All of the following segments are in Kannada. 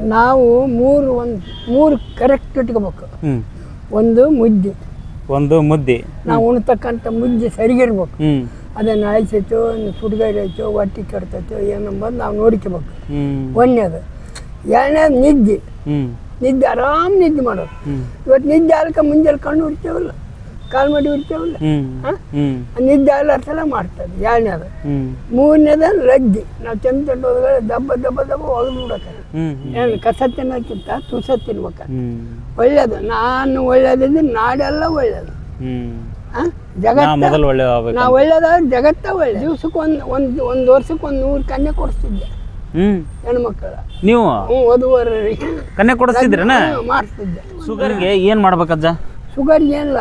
ನಾವು ಮೂರು ಒಂದು ಮೂರು ಕರೆಕ್ಟ್ ಇಟ್ಕೋಬೇಕು. ಒಂದು ಮುದ್ದೆ. ಒಂದು ಮುದ್ದೆ. ನಾವು ಉಣ್ತಕ್ಕಂಥ ಮುದ್ದೆ ಸರಿಗಿರ್ಬೇಕು. ಅದನ್ನು ಒಂದು ಸುಡ್ಗಾರಿ ಆಯ್ತು ಹೊಟ್ಟೆ ಕೆಡ್ತೈತೋ ಏನಂಬಂದು ನಾವು ನೋಡ್ಕೋಬೇಕು. ಒಂದೇದು ಒಂದನೇದು ಎರಡನೇದು ನಿದ್ದೆ. ನಿದ್ದೆ ಆರಾಮ್ ನಿದ್ದೆ ಮಾಡೋದು. ಇವತ್ತು ನಿದ್ದೆ ಆಲ್ಕ ಮುಂಜಾನೆ ಕಣ್ಣು ಉಡ್ತೇವಲ್ಲ ಕಾಲು ಮಾಡಿ ಬಿಡ್ತೇವಲ್ಲ ನಿದ್ದೆ ಆಗ್ಲಾರ ಸಲ ಮಾಡ್ತದೆ ಎರಡನೇದು. ಮೂರನೇದ ಲಜ್ಜಿ ನಾವು ಚಂದ ತಂದು ಹೋದ್ರೆ ದಬ್ಬ ದಬ್ಬ ದಬ್ಬ ಒಗೆದು ಬಿಡಕ್ಕೆ ಏನು ಕಸ ತಿನ್ನೋಕ್ಕಿಂತ ತುಸ ತಿನ್ಬೇಕ ಒಳ್ಳೇದು. ನಾನು ಒಳ್ಳೇದಿದ್ದು ನಾಡೆಲ್ಲ ಒಳ್ಳೇದು. ಜಗತ್ತ ನಾ ಒಳ್ಳೇದಾದ್ರೆ ಜಗತ್ತ ಒಳ್ಳೆ. ದಿವ್ಸಕ್ಕೆ ಒಂದು ಒಂದು ಒಂದು ವರ್ಷಕ್ಕೆ ಒಂದು ನೂರು ಕನ್ಯೆ ಕೊಡಿಸ್ತಿದ್ದೆ. ಹೆಣ್ಮಕ್ಳ. ನೀವು? ಹ್ಞೂ ಕನ್ಯೆ ಕನ್ಯಾ ಕೊಡಿಸ್ತಿದ್ರನ ಮಾಡಿಸ್ತಿದ್ದೆ. ಶುಗರ್ಗೆ ಏನು ಮಾಡ್ಬೇಕಜ್ಜ? ಶುಗರ್ಗೆ ಏನಿಲ್ಲ.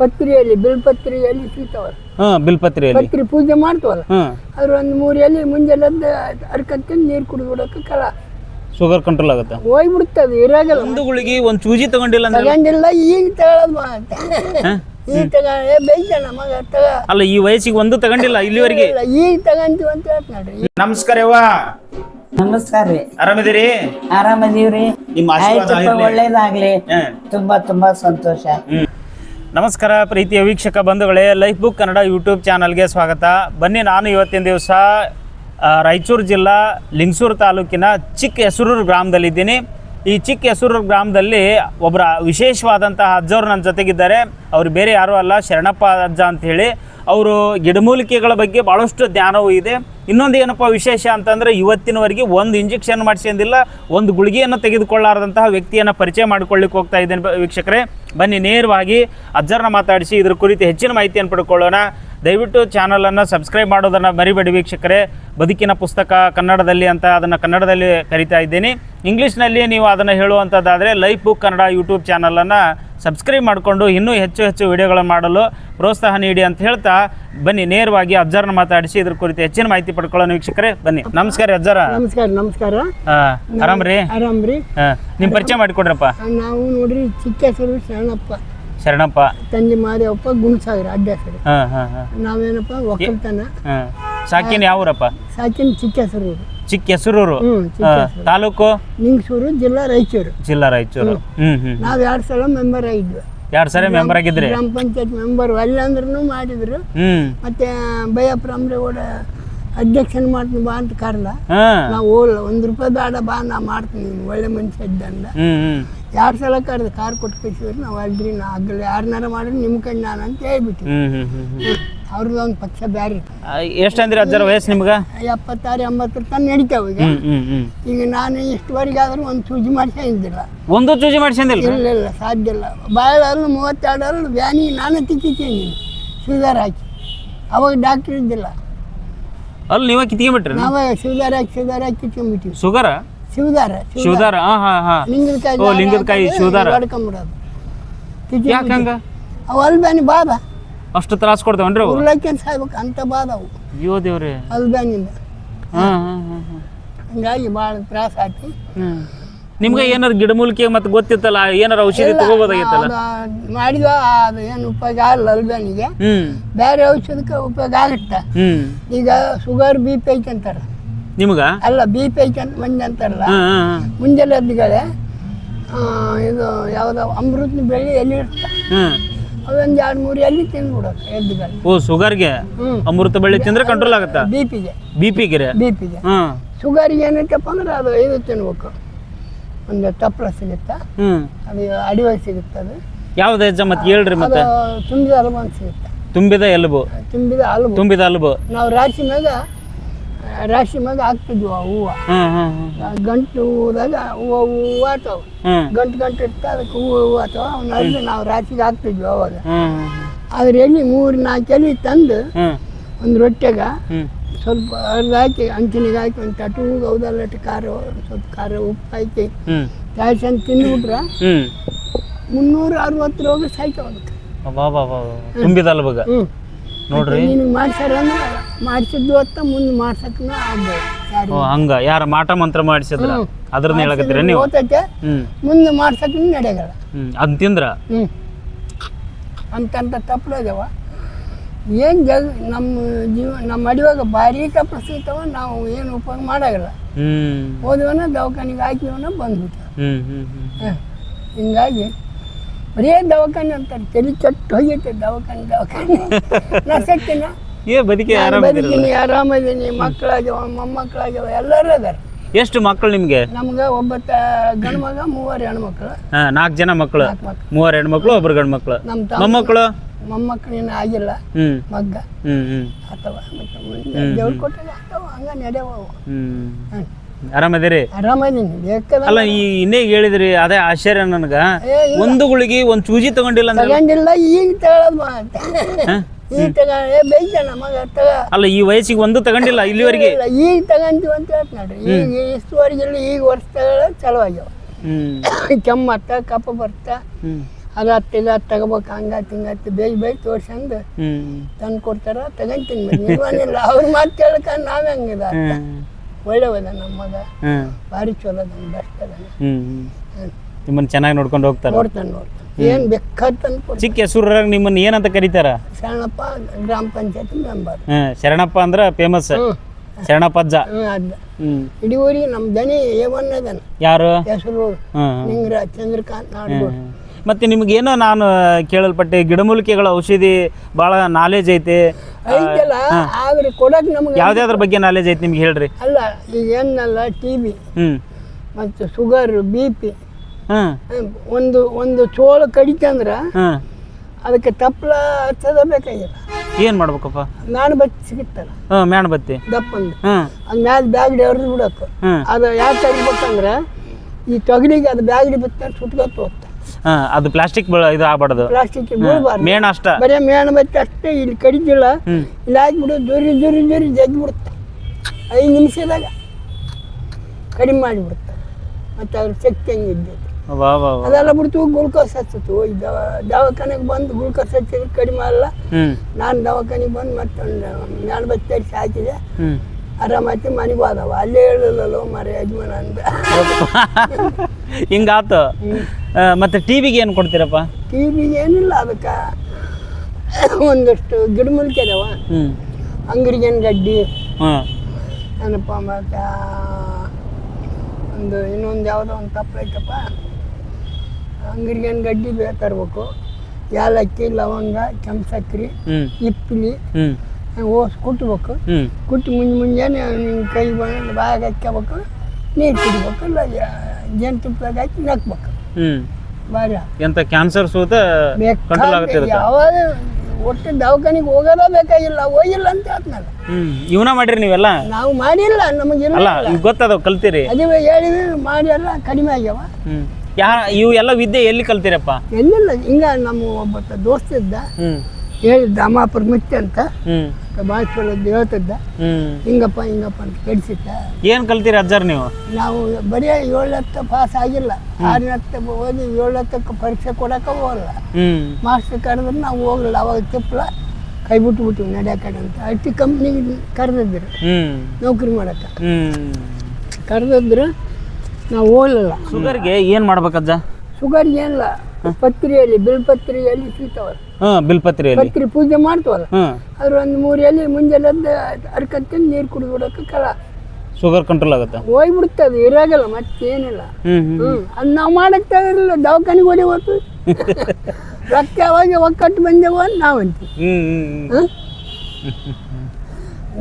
ಪತ್ರಿಯಲ್ಲಿ ಬಿಲ್ಪತ್ರಿಯಲ್ಲಿ ಸಿಗ್ತಾವಲ್ಲ ಹಾಂ ಬಿಲ್ಪತ್ರಿಯಲ್ಲಿ ಪತ್ರಿ ಪೂಜೆ ಮಾಡ್ತವಲ್ಲ? ಹಾಂ. ಅದ್ರ ಒಂದು ಮೂರು ಎಲ್ಲಿ ಮುಂಜಾನೆ ಅರ್ಕಂತ ನೀರು ಕುಡಿದು ಬಿಡೋಕೆ ಕಲ. ಶುಗರ್ ಕಂಟ್ರೋಲ್ ಆಗುತ್ತೆ. ಹೋಗ್ಬಿಡ್ತದೆ ಇರಾಗಲ್ಲ. ಒಂದು ಗುಳಿಗೆ ಒಂದು ಚೂಜಿ ತಗೊಂಡಿಲ್ಲ ಅಂದ್ರೆ? ತಗೊಂಡಿಲ್ಲ ಈಗ ತಗೊಳ್ಳೋದು ಅಂತ ಈಗ ತಗ ಏ ಬೈತಾನ ಮಗ ತಗ. ಅಲ್ಲ ಈ ವಯಸ್ಸಿಗೆ ಒಂದು ತಗೊಂಡಿಲ್ಲ ಇಲ್ಲಿವರೆಗೆ? ಇಲ್ಲ, ಈಗ ತಗೊಂತೀವಿ ಅಂತ ಹೇಳ್ತ ನೋಡ್ರಿ. ನಮಸ್ಕಾರ ಯವ್ವ. ನಮಸ್ಕಾರ ರೀ. ಆರಾಮಿದ್ದೀರಿ? ಆರಾಮದೀವ್ರಿ. ನಿಮ್ಮ ಆಶೀರ್ವಾದ ಆಯ್ತಪ್ಪ ಇರ್ಲಿ. ಒಳ್ಳೇದಾಗ್ಲಿ. ಹಾ. ತುಂಬಾ ತುಂಬಾ ಸಂತೋಷ. ಹ್ಮ್. ನಮಸ್ಕಾರ ಪ್ರೀತಿಯ ವೀಕ್ಷಕ ಬಂಧುಗಳೇ ಲೈಫ್ ಬುಕ್ ಕನ್ನಡ ಯೂಟ್ಯೂಬ್ ಚಾನಲ್ಗೆ ಸ್ವಾಗತ. ಬನ್ನಿ ನಾನು ಇವತ್ತಿನ ದಿವಸ ರಾಯಚೂರು ಜಿಲ್ಲಾ ಲಿಂಗಸೂರು ತಾಲೂಕಿನ ಚಿಕ್ಕ ಹೆಸರೂರು ಗ್ರಾಮದಲ್ಲಿದ್ದೀನಿ. ಈ ಚಿಕ್ಕ ಹೆಸರು ಗ್ರಾಮದಲ್ಲಿ ಒಬ್ಬರ ವಿಶೇಷವಾದಂತಹ ಅಜ್ಜವರು ನನ್ನ ಜೊತೆಗಿದ್ದಾರೆ. ಅವ್ರು ಬೇರೆ ಯಾರೂ ಅಲ್ಲ, ಶರಣಪ್ಪ ಅಜ್ಜ ಅಂತ ಹೇಳಿ ಅವರು ಗಿಡಮೂಲಿಕೆಗಳ ಬಗ್ಗೆ ಭಾಳಷ್ಟು ಜ್ಞಾನವೂ ಇದೆ. ಇನ್ನೊಂದು ಏನಪ್ಪ ವಿಶೇಷ ಅಂತಂದರೆ ಇವತ್ತಿನವರೆಗೆ ಒಂದು ಇಂಜೆಕ್ಷನ್ ಮಾಡಿಸ್ಕೊಂಡಿಲ್ಲ ಒಂದು ಗುಳಿಗೆಯನ್ನು ತೆಗೆದುಕೊಳ್ಳಾರದಂತಹ ವ್ಯಕ್ತಿಯನ್ನು ಪರಿಚಯ ಮಾಡಿಕೊಳ್ಳಿಕ್ಕೆ ಹೋಗ್ತಾ ಇದ್ದೇನೆ ವೀಕ್ಷಕರೇ. ಬನ್ನಿ ನೇರವಾಗಿ ಅಜ್ಜರನ್ನ ಮಾತಾಡಿಸಿ ಇದ್ರ ಕುರಿತು ಹೆಚ್ಚಿನ ಮಾಹಿತಿಯನ್ನು ಪಡ್ಕೊಳ್ಳೋಣ. ದಯವಿಟ್ಟು ಚಾನಲನ್ನು ಸಬ್ಸ್ಕ್ರೈಬ್ ಮಾಡೋದನ್ನು ಮರಿಬೇಡಿ ವೀಕ್ಷಕರೇ. ಬದುಕಿನ ಪುಸ್ತಕ ಕನ್ನಡದಲ್ಲಿ ಅಂತ ಅದನ್ನು ಕನ್ನಡದಲ್ಲಿ ಕರಿತಾ ಇದ್ದೀನಿ. ಇಂಗ್ಲೀಷ್ನಲ್ಲಿ ನೀವು ಅದನ್ನು ಹೇಳುವಂಥದ್ದಾದರೆ ಲೈಫ್ ಬುಕ್ ಕನ್ನಡ ಯೂಟ್ಯೂಬ್ ಚಾನಲನ್ನು ಸಬ್ಸ್ಕ್ರೈಬ್ ಮಾಡಿಕೊಂಡು ಇನ್ನೂ ಹೆಚ್ಚು ಹೆಚ್ಚು ವಿಡಿಯೋಗಳನ್ನು ಮಾಡಲು ಪ್ರೋತ್ಸಾಹ ನೀಡಿ ಅಂತ ಹೇಳ್ತಾ ಬನ್ನಿ. ನೇರವಾಗಿ ಅಜ್ಜರನ್ನು ಮಾತಾಡಿಸಿ ಇದ್ರ ಕುರಿತು ಹೆಚ್ಚಿನ ಮಾಹಿತಿ ಪಡ್ಕೊಳ್ಳೋಣ ವೀಕ್ಷಕರೇ. ಬನ್ನಿ. ನಮಸ್ಕಾರ ಅಜ್ಜರ. ನಮಸ್ಕಾರ ನಮಸ್ಕಾರ. ಹಾಂ ಆರಾಮ್ರಿ? ಆರಾಮ್ರಿ? ಹಾಂ ನಿಮ್ಮ ಪರಿಚಯ ಮಾಡಿಕೊಡ್ರಪ್ಪ. ನಾವು ನೋಡ್ರಿ ಚಿಕ್ಕ ಹೆಸರು ಶರಣಪ್ಪ. ಶರಣಪ್ಪ. ತಂದೆ ಮಾದೇವಪ್ಪ ಗುಣಸಾಗರ ಅಡ್ಡ ಹೆಸರು ಹಾಂ ಹಾಂ ಹಾಂ. ನಾವೇನಪ್ಪ ಒಕ್ಕಲ್ತನ. ಹಾಂ. ಸಾಕಿನ ಯಾವೂರಪ್ಪ? ಸಾಕಿನ ಚಿಕ್ಕ ಹೆಸರು ಚಿಕ್ಕ ಹೆಸರೂರು ಹ್ಞೂ ಚಿಕ್ಕ ಹೆಸರು ತಾಲೂಕು? ನಿಂಗಸೂರು ಜಿಲ್ಲಾ ರಾಯಚೂರು. ಜಿಲ್ಲಾ ರಾಯಚೂರು. ಹ್ಮ್. ಹ್ಮ್ ನಾವು ಎರಡು ಸಲ ಮೆಂಬರ್ ಆಗಿದ್ವಿ. ಎರಡ್ ಸಲ ಮೆಂಬರ್ ಆಗಿದ್ರೆ ಗ್ರಾಮ ಪಂಚಾಯತ್ ಮೆಂಬರ್ ಅಲ್ಲಿ ಅಂದ್ರೂ ಮಾಡಿದ್ರು. ಹ್ಮ್. ಮತ್ತೆ ಬಯ್ಯಪ್ಪ ರಾಮ್ರೇಗೌಡ ಅಧ್ಯಕ್ಷನ ಮಾಡ್ತೀನಿ ಬಾ ಅಂತ ಕರ್ಲ ನಾವು ಹೋಗಲ್ಲ ಒಂದು ರೂಪಾಯಿ ಬೇಡ ಬಾ ನಾ ಮಾಡ್ತೀನಿ ನೀನು ಒಳ್ಳೆ ಮನುಷ್ಯ ಇದ್ದಂದ ಯಾರ ಎರಡು ಸಲ ಕರೆದ ಕಾರ್ ಕೊಟ್ಟು ಕಳಿಸಿದ್ರು ನಾವು ಅಲ್ರಿ ನಾ ಆಗಲ್ಲ ಯಾರನ್ನಾರ ಮಾಡಿದ್ರೆ ನಿಮ್ಮ ಕಣ್ಣು ನಾನು ಅಂತ ಹೇಳ್ಬಿಟ್ಟು ಅವ್ರದ್ದು ಒಂದು ಪಕ್ಷ ಬ್ಯಾರಿ ಎಷ್ಟು ಅದರ ವಯಸ್ಸು ನಿಮ್ಗೆ? ಎಪ್ಪತ್ತಾರು ಎಂಬತ್ತರ ತನ ನಡೀತಾವ ಈಗ. ಈಗ ನಾನು ಇಷ್ಟುವರೆಗೆ ಆದ್ರೂ ಒಂದು ಚೂಜಿ ಮಾಡಿಸಿದ್ದಿಲ್ಲ ಒಂದು ಚೂಜಿ ಮಾಡ್ಸಂದಿಲ್ಲ ಇಲ್ಲ ಇಲ್ಲ ಸಾಧ್ಯ ಇಲ್ಲ. ಬಾಳಲ್ಲೂ ಮೂವತ್ತೆರಡರಲ್ಲೂ ವ್ಯಾನಿ ನಾನು ತಿಕ್ಕಿದ್ದೀನಿ ಶುಗರ್ ಹಾಕಿ. ಅವಾಗ ಡಾಕ್ಟ್ರ್ ಇದ್ದಿಲ್ಲ. ಅಲ್ಲಿ ನೀವ ಕಿತ್ತಿಗೆ ನಾವೇ ಶಿವದಾರ ಶಿವದಾರ ಕಿತ್ಕೊಂಡ್ಬಿಟ್ಟಿವಿ ಶುಗರ? ಶಿವದಾರ ಶಿವದಾರ ಹಾ ಹಾ ಹಾ. ಲಿಂಗದಕಾಯಿ ಓ, ಲಿಂಗದಕಾಯಿ, ಶಿವದಾರ. ಹೊಡ್ಕೊಂಬಿಡೋದು. ಯಾಕೆ ಹಂಗ? ಅವು ಅಲ್ಲಿ ಬ್ಯಾನಿ ಬಾದ. ಅಷ್ಟು ತ್ರಾಸ ಕೊಡ್ತೇವನ್ರಿ ಅವು? ಉರ್ಲಕ್ಕೇನು ಸಾಯ್ಬೇಕು ಅಂತ ಬಾದ ಅವು. ಅಯ್ಯೋ ದೇವ್ರಿ. ಹಾಂ ಹಾಂ ಹಾಂ ಹಾಂ. ಹಂಗಾಗಿ ಭಾಳ ತ್ರಾಸ ಆಯ್ತು ಹ್ಞೂ ನಿಮ್ಗೆ ಏನಾರ ಗಿಡಮೂಲಿಕೆ ಮತ್ತೆ ಗೊತ್ತಿತ್ತಲ್ಲ ಏನಾರ ಔಷಧಿ ತಗೋಬೋದಾಗಿತ್ತಲ್ಲ? ಮಾಡಿದ್ವ ಅದು ಏನು ಉಪಯೋಗ ಆಗಲ್ಲ ಅಲ್ಬನಿಗೆ ಬೇರೆ ಔಷಧಕ್ಕೆ ಉಪಯೋಗ ಆಗುತ್ತೆ. ಈಗ ಶುಗರ್ ಬಿ ಪಿ ಐತೆ ಅಂತಾರೆ. ನಿಮ್ಗ? ಅಲ್ಲ ಬಿ ಪಿ ಐತೆ ಅಂತ ಮಂದಿ ಅಂತಾರಲ್ಲ ಮುಂಜಾನೆ ಆ, ಇದು ಯಾವುದೋ ಅಮೃತನ ಬೆಳ್ಳಿ ಎಲ್ಲಿ ಇರುತ್ತೆ. ಅದೊಂದು ಎರಡು ಮೂರು ಎಲ್ಲಿ ತಿಂದ್ಬಿಡೋದು ಎದ್ದುಗಳು ಓ ಶುಗರ್ಗೆ ಅಮೃತ ಬಳ್ಳಿ ತಿಂದ್ರೆ ಕಂಟ್ರೋಲ್ ಆಗುತ್ತಾ? ಬಿ ಪಿಗೆ ಬಿ ಪಿಗೆ ಬಿ ಪಿಗೆ ಹಾಂ. ಶುಗರ್ಗೆ ಏನೈತಪ್ಪ ಅಂದ್ರೆ ಅದು ಇದು ತಿನ್ಬೇಕು. ಒಂದು ತಪ್ಪಲ ಸಿಗುತ್ತೆ? ಅದು ಅಡಿವಾಗಿ ಸಿಗುತ್ತೆ ಅದು? ಯಾವ್ದು ಹೆಜ್ಜೆ ಮತ್ತೆ ಹೇಳ್ರಿ ಮತ್ತೆ? ಅದು ತುಂಬಿದ ಅಲುಬು ಅಂತ ಸಿಗುತ್ತೆ? ತುಂಬಿದ ಎಲುಬು. ತುಂಬಿದ ಅಲುಬು. ತುಂಬಿದ ಅಲುಬು. ನಾವು ರಾಶಿ ಮ್ಯಾಗ ರಾಶಿ ಮ್ಯಾಗ ಹಾಕ್ತಿದ್ವು ಆ ಹೂವು. ಗಂಟು ಹೂದಾಗ ಹೂವು ಹೂವು ಆತವು. ಗಂಟು ಗಂಟು ಇರ್ತಾ ಅದಕ್ಕೆ ಹೂವು ಹೂವು ಅಥವಾ ಅವನ್ನೆಲ್ಲ ನಾವು ರಾಶಿಗೆ ಹಾಕ್ತಿದ್ವಿ ಅವಾಗ. ಆದ್ರೆ ಎಲ್ಲಿ ಮೂರು ನಾಲ್ಕು ಎಲೆ ತಂದು ಒಂದು ರೊಟ್ಟೆಗ ಸ್ವಲ್ಪ ಅರ್ಧ ಹಾಕಿ ಅಂಚಿನಿಗೆ ಹಾಕಿ ಒಂದು ತಟು ಗೌದಲ್ಲ ಖಾರ ಸ್ವಲ್ಪ ಖಾರ ಉಪ್ಪು ಹಾಕಿ ಜಾಸ್ತಿ ತಿಂದ್ಬಿಟ್ರೆ ಮುನ್ನೂರ ಅರವತ್ತು ರೋಗ ಸಾಯ್ತಾವ ಅದಕ್ಕೆ. ಬಾ ಬಾ ಬಾ ತುಂಬಿದ ಅಲ್ಬಗ ಹ್ಞೂ ನೋಡ್ರಿ. ನಿನಗೆ ಮಾಡ್ಸ್ಯಾರ ಅಂದ್ರೆ ಮಾಡಿಸಿದ್ದು ಹೊತ್ತ ಮುಂದೆ ಮಾಡ್ಸಕ್ಕೂ ಆಗ್ಬೋದು. ಹಂಗ. ಯಾರ ಮಾಟ ಮಂತ್ರ ಮಾಡಿಸಿದ್ರ. ಅದ್ರನ್ನ ಹೇಳಕತ್ತೀರ ನೀವು? ಓದಕ್ಕೆ ಮುಂದೆ ಮಾಡ್ಸಕ್ಕೂ ನಡೆಯಲ್ಲ. ಅದ್ ತಿಂದ್ರ? ಅಂತಂತ ತಪ್ಪಲು ಇದಾವ ಏನು ಜಗ ನಮ್ಮ ಜೀವ ನಮ್ಮ ಅಡಿವಾಗ ಭಾರಿ ಪ್ರಸ್ತುತವ ನಾವು ಏನು ಉಪಯೋಗ ಮಾಡಾಗಲ್ಲ. ಓದುವನ ದವಾಖಾನೆಗೆ ಹಾಕಿವನ ಬಂದ್ಬಿಟ್ಟ. ಹಿಂಗಾಗಿ ಬರೀ ದವಾಖಾನೆ ಅಂತಾರೆ ತಲೆ ಚಟ್ಟು ಹೋಗೈತೆ ದವಾಖಾನೆ ದವಾಖಾನೆ. ನಾ ಸತ್ತಿನ. ಬದುಕಿನಿ ಆರಾಮದೀನಿ ಮಕ್ಕಳಾಗ್ಯವ ಮೊಮ್ಮಕ್ಕಳಾಗ್ಯವ ಎಲ್ಲರೂ ಅದಾರ. ಎಷ್ಟು ಮಕ್ಕಳು ನಿಮಗೆ? ನಮ್ಗೆ ಒಬ್ಬ ಗಂಡು ಮಗ ಮೂವರು ಹೆಣ್ಮಕ್ಳು. ನಾಲ್ಕು ಜನ ಮಕ್ಕಳು ಮೂವರು ಹೆಣ್ಮಕ್ಳು ಒಬ್ರು ಗಂಡು ಮಕ್ಕಳು ನಮ್ಮ ಮೊಮ್ಮಕ್ಕಳು? ಮೊಮ್ಮಕ್ಕಳೇನು ಆಗಿಲ್ಲ ಮಗ್ಗ. ಅಥವಾ ಮತ್ತೆ ಮುಂದೆ ದೇವ್ರ ಕೊಟ್ಟಾಗ ಆಗ್ತಾವ ಹಂಗ ನಡೆಯವ. ಹ್ಮ್. ಆರಾಮದಿರಿ? ಆರಾಮದೀನಿ ಬೇಕಾದ ಅಲ್ಲ ಈ ಇನ್ನೇ ಹೇಳಿದ್ರಿ ಅದೇ ಆಶ್ಚರ್ಯ ನನಗ. ಒಂದು ಗುಳಿಗೆ ಒಂದು ಚೂಜಿ ತಗೊಂಡಿಲ್ಲ ತಗೊಂಡಿಲ್ಲ ಈಗ ತಗೊಳ್ಳೋದು ಮಾತ ಈಗ ತಗ ಏ ಬೈತಾನ ಮಗ ತಗ. ಅಲ್ಲ ಈ ವಯಸ್ಸಿಗೆ ಒಂದು ತಗೊಂಡಿಲ್ಲ ಇಲ್ಲಿವರೆಗೆ? ಇಲ್ಲ, ಈಗ ತಗೊಂತೀವಿ ಅಂತ ಹೇಳ್ತ ನೋಡ್ರಿ. ಈಗ ಇಷ್ಟುವರೆಗಿಲ್ಲ ಈಗ ವರ್ಷ ತಗೊಳ್ಳೋ ಚಲೋ ಆಗ್ಯಾವ. ಕೆಮ್ಮತ್ತ ಕಪ್ಪ ಬರ್ತ. ಅದು ಹತ್ತು ಇದು ಹತ್ತು ತಗೋಬೇಕು ಹಂಗಾಯ್ತು ಹಿಂಗಾಯ್ತು ಬೇಯ್ ಬೇಯ್ ತೋರ್ಸಂದು ಹ್ಮ್. ತಂದು ಕೊಡ್ತಾರ ತಗೊಂತೀನಿ ನೀವೇನಿಲ್ಲ ಅವ್ರ ಮಾತು ಕೇಳಕ ನಾವೇ ಹಂಗಿದ ಒಳ್ಳೆವದ ನಮ್ಮ ಮಗ. ಭಾರಿ ಚಲೋ ಅದ ಬೆಸ್ಟ್ ಅದ ನಿಮ್ಮನ್ನ ಚೆನ್ನಾಗಿ ನೋಡ್ಕೊಂಡು ಹೋಗ್ತಾರೆ? ನೋಡ್ತಾನೆ ನೋಡ್ತಾನೆ. ಏನ್ ಬೇಕಾದ್ ತಂದು ಕೊಡ್ತಾನೆ. ಚಿಕ್ಕ ಹೆಸರಾಗ ನಿಮ್ಮನ್ನ ಏನಂತ ಕರೀತಾರ? ಶರಣಪ್ಪ ಗ್ರಾಮ ಪಂಚಾಯತ್ ಮೆಂಬರ್. ಶರಣಪ್ಪ ಅಂದ್ರ ಫೇಮಸ್ ಶರಣಪ್ಪ ಅಜ್ಜ. ಇಡೀ ಊರಿಗೆ ನಮ್ಮ ದನಿ ಏ ಒನ್ ಅದಾನ. ಯಾರು? ಹೆಸರು ನಿಂಗ್ರ ಚಂದ್ರಕಾಂತ್ ನಾಡ್ಗೋಡ್. ಮತ್ತೆ ಏನೋ ನಾನು ಕೇಳಲ್ಪಟ್ಟೆ ಗಿಡಮೂಲಿಕೆಗಳ ಔಷಧಿ ಭಾಳ ನಾಲೆಜ್ ಐತೆ. ಐತಲ್ಲ ಆದ್ರೆ ಕೊಡಕ್ ನಮ್ಗೆ ಯಾವ್ದಾದ್ರ ಬಗ್ಗೆ ನಾಲೆಜ್ ಐತೆ ನಿಮ್ಗೆ ಹೇಳ್ರಿ. ಅಲ್ಲ ಈಗ ಏನಲ್ಲ ಟಿ ಬಿ ಹ್ಞೂ ಮತ್ತು ಶುಗರ್ ಬಿ ಪಿ ಹ್ಮ್ ಒಂದು ಒಂದು ಚೋಳ ಕಡಿತಂದ್ರೆ ಹಾಂ. ಅದಕ್ಕೆ ತಪ್ಪಲ ಹಚ್ಚದ ಬೇಕಾಗಿಲ್ಲ. ಏನು ಮಾಡ್ಬೇಕಪ್ಪ? ನಾಡು ಬಚ್ಚಿ ಸಿಗುತ್ತಲ್ಲ. ಹ್ಞೂ ಮ್ಯಾಣ ಬತ್ತಿ. ದಪ್ಪಂದು ಹಾಂ. ಅದು ಮ್ಯಾಲ ಬ್ಯಾಗ್ಡಿ ಹೊರದು ಬಿಡಕ್ಕೆ ಅದು ಯಾಕೆ ತೆಗಿಬೇಕಂದ್ರೆ ಈ ತೊಗಲಿಗೆ ಅದು ಬ್ಯಾಗ್ಡಿ ಬತ್ತ ಸುಟ್ಕೊತ ಹೋಗ್ತಾ ಹಾ ಅದು ಪ್ಲಾಸ್ಟಿಕ್ ಇದು ಆಗ್ಬಾರ್ದು. ಪ್ಲಾಸ್ಟಿಕ್ ಮೇಣ ಅಷ್ಟ. ಬರೀ ಮೇಣ ಬತ್ತಿ ಅಷ್ಟೇ ಇಲ್ಲಿ ಕಡಿದಿಲ್ಲ. ಇಲ್ಲ ಹಾಕ್ಬಿಡು ಜೋರಿ ಜೋರಿ ಜೋರಿ ಜಗ್ಗಿ ಬಿಡುತ್ತೆ ಐದು ನಿಮಿಷದಾಗ ಕಡಿಮೆ ಮಾಡಿಬಿಡುತ್ತೆ. ಮತ್ತೆ ಅದ್ರ ಶಕ್ತಿ ಹಂಗಿದ್ದೈತೆ ಅದೆಲ್ಲ ಬಿಡ್ತು ಗ್ಲುಕೋಸ್ ಹಚ್ಚಿತು ದವಾಖಾನೆಗೆ ಬಂದು ಗ್ಲುಕೋಸ್ ಹಚ್ಚಿದ್ರೆ ಕಡಿಮೆ ಅಲ್ಲ. ನಾನು ದವಾಖಾನೆಗೆ ಬಂದು ಮತ್ತೊಂದು ಮ್ಯಾಣ ಬತ್ತಿ ತರಿಸಿ ಹಾಕಿದೆ. ಆರಾಮಾಯ್ತು ಮನೆಗೆ ಹೋದವ ಅಲ್ಲೇ ಹೇಳಿಲ್ಲಲ್ಲೋ ಮರ ಯಜಮಾನ ಅಂತ ಹಿಂಗಾತು. ಮತ್ತು ಟಿವಿಗೆ ಏನು ಕೊಡ್ತೀರಪ್ಪ? ಟಿವಿ ವಿಗೆ ಏನಿಲ್ಲ ಅದಕ್ಕೆ. ಒಂದಷ್ಟು ಗಿಡಮೂಲಿಕೆ ಅದಾವ ಹ್ಞೂ ಅಂಗಡಿಗೇನು ಗಡ್ಡಿ. ಹಾಂ. ಏನಪ್ಪ ಮತ್ತು ಒಂದು ಇನ್ನೊಂದು ಯಾವುದೋ ಒಂದು ತಪ್ಪು ಐತಪ್ಪ. ಅಂಗಡಿಗೇನು ಗಡ್ಡಿ ಬೇಕಾರ್ಬೇಕು ಏಲಕ್ಕಿ ಲವಂಗ ಕೆಂಪು ಸಕ್ರೆ ಇಪ್ಪಿಲಿ ಓಸ್ ಕುಟ್ಬೇಕು. ಕುಟ್ಟಿ ಮುಂಜೆ ಮುಂಜಾನೆ ನಿನ್ನ ಕೈ ಬಂದು ಬಾಯಾಗ ಹಾಕ್ಕೋಬೇಕು ನೀರು ಕುಡಿಬೇಕು. ಇಲ್ಲ ಜೇನುತುಪ್ಪದಾಗ ಹಾಕಿ ನಕ್ಬೇಕು ಹ್ಮ್. ಭಾರಿ. ಎಂತ ಕ್ಯಾನ್ಸರ್ ಸೂತ ಕಂಟ್ರೋಲ್ ಬೇಕಾದ್ರೆ ಆಗುತ್ತೆ ಯಾವಾಗ ಒಟ್ಟು ದವಾಖಾನಿಗೆ ಹೋಗೋದ ಬೇಕಾಗಿಲ್ಲ ಹೋಗಿಲ್ಲ ಅಂತ ಹೇಳ್ತಾನಲ್ಲ ಹ್ಮ್. ಇವನ ಮಾಡಿರಿ ನೀವೆಲ್ಲ? ನಾವು ಮಾಡಿಲ್ಲ ನಮಗೆ ಅಲ್ಲ ಇವ್ ಗೊತ್ತದ ಕಲ್ತೀರಿ. ಅದೇ ಹೇಳಿವಿ ಮಾಡಿ ಎಲ್ಲ ಕಡಿಮೆ ಆಗ್ಯಾವ. ಹ್ಮ್. ಯಾ ಇವು ಎಲ್ಲ ವಿದ್ಯೆ ಎಲ್ಲಿ ಕಲ್ತಿರಪ್ಪ? ಎಲ್ಲಿಲ್ಲ ಹಿಂಗ ನಮ್ಮ ಒಬ್ಬ ದೋಸ್ತ ಇದ್ದ. ಹ್ಮ್. ಹೇಳಿದ್ದ ಅಮ್ಮಾಪುರ ಮುತ್ಯ ಅಂತ. ಭಾಳ ಚಲೋ ಹೇಳ್ತಿದ್ದ. ಹಿಂಗಪ್ಪ ಹಿಂಗಪ್ಪ ಅಂತ ಕೆಡಿಸಿದ್ದ ಏನ್ ಕಲ್ತೀರಿ ಅಜ್ಜರ್ ನೀವು? ನಾವು ಬರೀ ಏಳತ್ತು ಪಾಸ್ ಆಗಿಲ್ಲ. ಆರನೇ ಓದಿ ಏಳತ್ತಕ್ಕೆ ಪರೀಕ್ಷೆ ಕೊಡಕ್ಕೆ ಹೋಗಲ್ಲ. ಮಾಸ್ಟರ್ ಕರೆದ್ರೆ ನಾವು ಹೋಗಲ್ಲ ಅವಾಗ ತಿಪ್ಪಲ ಕೈ ಬಿಟ್ಟು ಬಿಟ್ಟಿವಿ ನಡೆಯಕಡೆ ಅಂತ. ಐ ಟಿ ಕಂಪ್ನಿಗೆ ಕರೆದಿದ್ರು ನೌಕರಿ ಮಾಡಕ್ಕೆ. ಕರೆದಿದ್ರು ನಾವು ಹೋಗಲಿಲ್ಲ. ಶುಗರ್ಗೆ ಏನು ಮಾಡ್ಬೇಕಜ್ಜ? ಶುಗರ್ ಏನಿಲ್ಲ. ಪತ್ರಿಯಲ್ಲಿ ಬಿಲ್ಪತ್ರಿಯಲ್ಲಿ ಸಿಗ್ತಾವಲ್ಲ ಹ್ಮ್ ಬಿಲ್ಪತ್ರಿಯಲ್ಲಿ. ಪತ್ರಿ ಪೂಜೆ ಮಾಡ್ತವಲ್ಲ? ಅದ್ರ ಒಂದು ಮೂರು ಎಲೆ ಮುಂಜಾನೆ ಎದ್ದು ಅರ್ಕತ್ತಿಂದ ನೀರು ಕುಡಿದ್ಬಿಡಕ್ಕೆ ಕಲ. ಶುಗರ್ ಕಂಟ್ರೋಲ್ ಆಗುತ್ತೆ. ಹೋಗ್ಬಿಡುತ್ತೆ ಅದು ಇರಾಗಲ್ಲ ಮತ್ತೇನಿಲ್ಲ. ಹ್ಮ್ ಅದು ನಾವು ಮಾಡಕ್ಕೆ ಇರಲಿಲ್ಲ ದವಾಖಾನಿಗೆ ಓಡಿ ಹೋಗ್ತು ರೊಕ್ಕ ಯಾವಾಗ ಒಕ್ಕಟ್ಟು ಬಂದೆವು ಅಂತ ನಾವು ಅಂತೀವಿ. ಹ್ಮ್ ಹ್ಮ್ ಹ?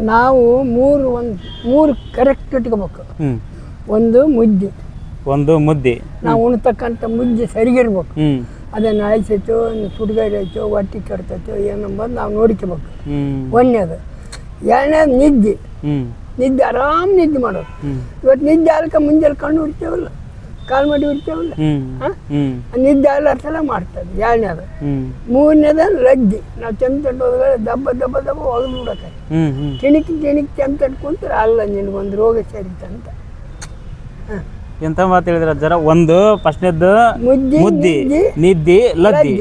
ನಾವು ಮೂರು ಒಂದು ಮೂರು ಕರೆಕ್ಟ್ ಇಟ್ಕೋಬೇಕು. ಹ್ಮ್. ಒಂದು ಮುದ್ದೆ. ಒಂದು ಮುದ್ದೆ. ನಾವು ಉಣ್ತಕ್ಕಂಥ ಮುದ್ದೆ ಸರಿಗಿರ್ಬೇಕು. ಹ್ಮ್. ಅದನ್ನು ಅಳಿಸೈತೋ ಸುಡುಗಾರಿ ಐತೋ ಹೊಟ್ಟೆ ಕೆಡ್ತೈತೋ ಏನಂಬಂದು ನಾವು ನೋಡ್ಕೋಬೇಕು. ಒಂದನೇದು ಎರಡನೇದು ನಿದ್ದೆ. ನಿದ್ದೆ ಆರಾಮ್ ನಿದ್ದೆ ಮಾಡೋದು. ಇವತ್ತು ನಿದ್ದೆ ಆಲ್ಕ ಮುಂಜಾನೆ ಕಣ್ಣು ಹುಡ್ತೇವಲ್ಲ ಕಾಲ್ ಮಾಡಿ ಉರಿತೇವಲ್ಲ? ಹ್ಮ್. ಹ? ನಿದ್ದೆ ಎಲ್ಲ ಸಲ ಮಾಡ್ತದೆ ಎರಡನೇದು. ಮೂರನೇದ ಲಜ್ಜಿ ನಾವು ಚಂದ ತಟ್ಟೋದ್ರೆ ದಬ್ಬ ದಬ್ಬ ದಬ್ಬ ಒಗೆದು ನೋಡಕ್ಕೆ ಕಿಣಿಕ್ ಕಿಣಿಕ್ ಚಂದ ಕುಂತ್ರೆ ಅಲ್ಲ ನಿನಗೊಂದು ರೋಗ ಸೇರಿತಂತ ಎಂತ ಮಾತು ಹೇಳಿದ್ರ ಜರ? ಒಂದು ಫಸ್ಟ್ನೇದ್ದು ಮುದ್ದೆ ಮುದ್ದಿ ನಿದ್ದೆ, ಲದ್ದಿ.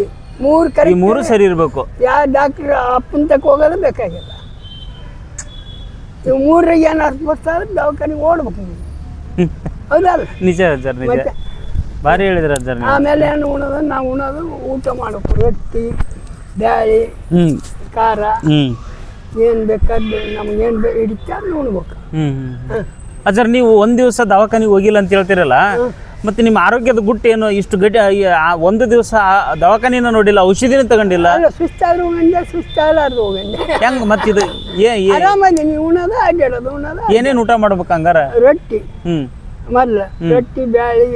ಮೂರು ಈ ಮೂರು ಸರಿ ಇರಬೇಕು. ಯಾವ ಡಾಕ್ಟರ್ ಅಪ್ಪನ ತಕ್ಕ ಹೋಗೋದು ಬೇಕಾಗಿಲ್ಲ. ಇವು ಮೂರಾಗ ಏನು ಅಸ್ವಸ್ಥ ಆದ್ರೆ ದವಾಖಾನಿಗೆ ಓಡ್ಬೇಕು ನೀವು. ಹೌದಲ್ಲ? ನಿಜ ಅಜ್ಜಾರ್ ನಿಜ. ಮತ್ತೆ? ಭಾರಿ ಹೇಳಿದ್ರ ಜರ ನೀವು. ಆಮೇಲೆ ಏನು ಉಣೋದು? ನಾವು ಉಣೋದು ಊಟ ಮಾಡಬೇಕು. ರೊಟ್ಟಿ ಬ್ಯಾಳಿ ಹ್ಞೂ ಖಾರ. ಹ್ಞೂ ಏನು ಬೇಕಾದ್ದು ನಮ್ಗೇನು ಬೇ ಹಿಡಿತ ಉಣ್ಬೇಕು. ಹ್ಞೂ ಹ್ಞೂ ಅಜ್ಜರ್ ನೀವು ಒಂದು ದಿವಸ ದವಾಖಾನಿಗೆ ಹೋಗಿಲ್ಲ ಅಂತ ಹೇಳ್ತೀರಲ್ಲ ಮತ್ತೆ ನಿಮ್ಮ ಆರೋಗ್ಯದ ಗುಟ್ಟು ಏನು ಇಷ್ಟು ಗಟ್ಟಿ ಆ ಒಂದು ದಿವಸ ದವಾಖಾನಿನ ನೋಡಿಲ್ಲ ಔಷಧಿನ ತಗೊಂಡಿಲ್ಲ? ಸುಸ್ತಾದ್ರೂ ಸುಸ್ತಾಗಲಾರ್ದು ಹೆಂಗ್ ಆರಾಮದಿ ನೀವು ಉಣ್ಣೋದು ಅಡ್ಡಾಡೋದು ಉಣದ ಏನೇನು ಊಟ ಮಾಡ್ಬೇಕು ಹಂಗಾರ? ರೊಟ್ಟಿ. ಹ್ಮ್. ಮೊದಲು ರೊಟ್ಟಿ ಬ್ಯಾಳಿ